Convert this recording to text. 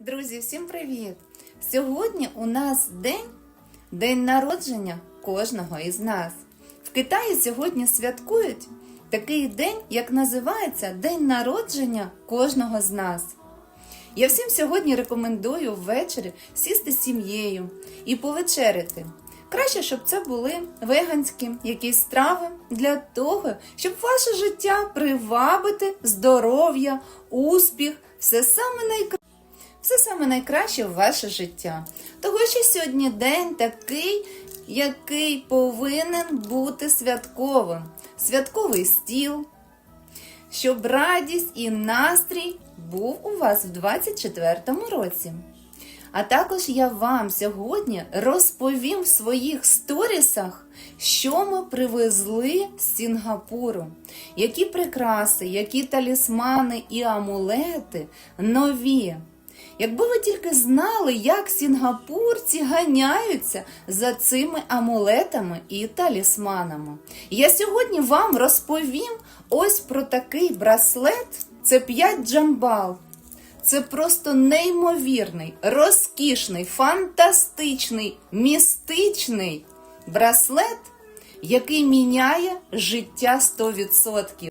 Друзі, всім привіт! Сьогодні у нас день, день народження кожного із нас. В Китаї сьогодні святкують такий день, як називається День народження кожного з нас. Я всім сьогодні рекомендую ввечері сісти з сім'єю і повечеряти. Краще, щоб це були веганські якісь страви для того, щоб ваше життя привабити здоров'я, успіх, все саме найкраще. Все саме найкраще в ваше життя. Того, що сьогодні день такий, який повинен бути святковим. Святковий стіл, щоб радість і настрій був у вас в 24-му році. А також я вам сьогодні розповім в своїх сторісах, що ми привезли з Сінгапуру, які прикраси, які талісмани і амулети нові. Якби ви тільки знали, як сінгапурці ганяються за цими амулетами і талісманами. Я сьогодні вам розповім ось про такий браслет. Це 5 джамбал. Це просто неймовірний, розкішний, фантастичний, містичний браслет, який міняє життя 100%.